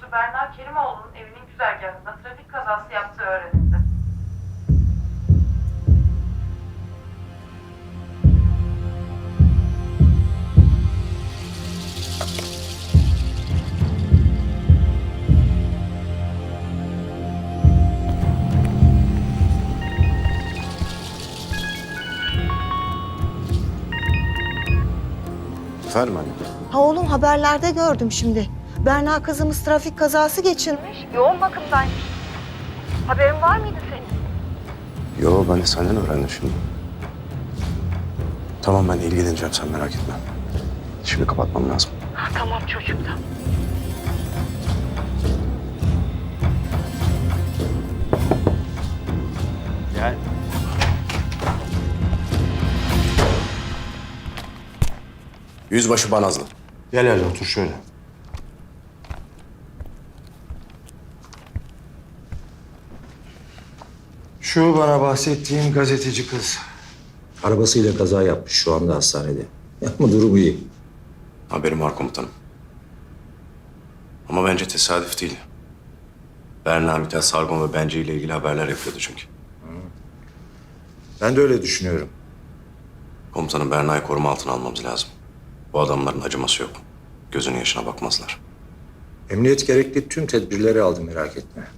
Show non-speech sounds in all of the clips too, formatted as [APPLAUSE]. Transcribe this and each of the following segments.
Kemal Kerimoğlu'nun evinin güzergahında trafik kazası yaptığı öğrenildi. Efendim anne? Ha oğlum haberlerde gördüm şimdi. Berna kızımız trafik kazası geçirmiş. Yoğun bakımdaymış. Haberin var mıydı senin? Yo ben de senden öğrendim şimdi. Tamam ben ilgileneceğim sen merak etme. Şimdi kapatmam lazım. tamam çocuğum da. Gel. Yüzbaşı Banazlı. Gel hele otur şöyle. Şu bana bahsettiğim gazeteci kız. Arabasıyla kaza yapmış şu anda hastanede. [LAUGHS] Ama durumu iyi. Haberim var komutanım. Ama bence tesadüf değil. Berna Mithat Sargon ve Bence ile ilgili haberler yapıyordu çünkü. Ben de öyle düşünüyorum. Komutanım Berna'yı koruma altına almamız lazım. Bu adamların acıması yok. Gözünün yaşına bakmazlar. Emniyet gerekli tüm tedbirleri aldı merak etme.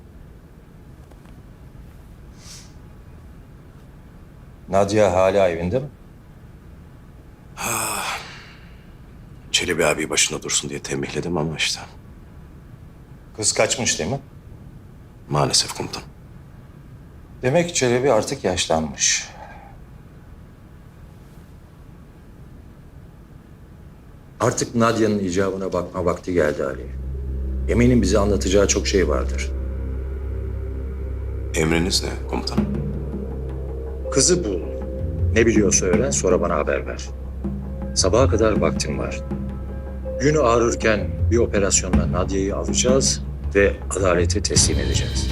Nadia hala evinde mi? Çelebi abi başında dursun diye tembihledim ama işte Kız kaçmış değil mi? maalesef komutan. Demek Çelebi artık yaşlanmış. Artık Nadia'nın icabına bakma vakti geldi Ali. Eminim bize anlatacağı çok şey vardır. Emriniz ne komutanım? Kızı bul. Ne biliyorsa öğren sonra bana haber ver. Sabaha kadar vaktim var. Günü ağrırken bir operasyonla Nadia'yı alacağız ve adalete teslim edeceğiz.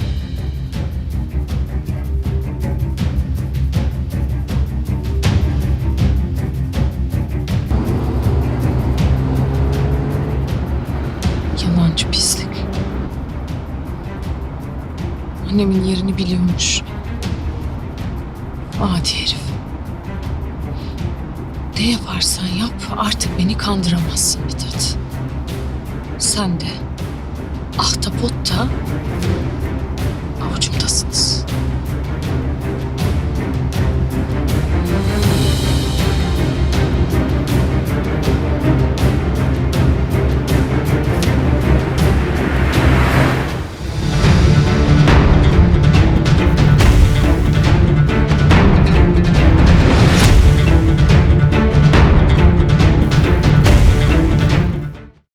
Yalancı pislik. Annemin yerini biliyormuş. Adi herif. Ne yaparsan yap artık beni kandıramazsın Mithat. Sen de Ahtapot da.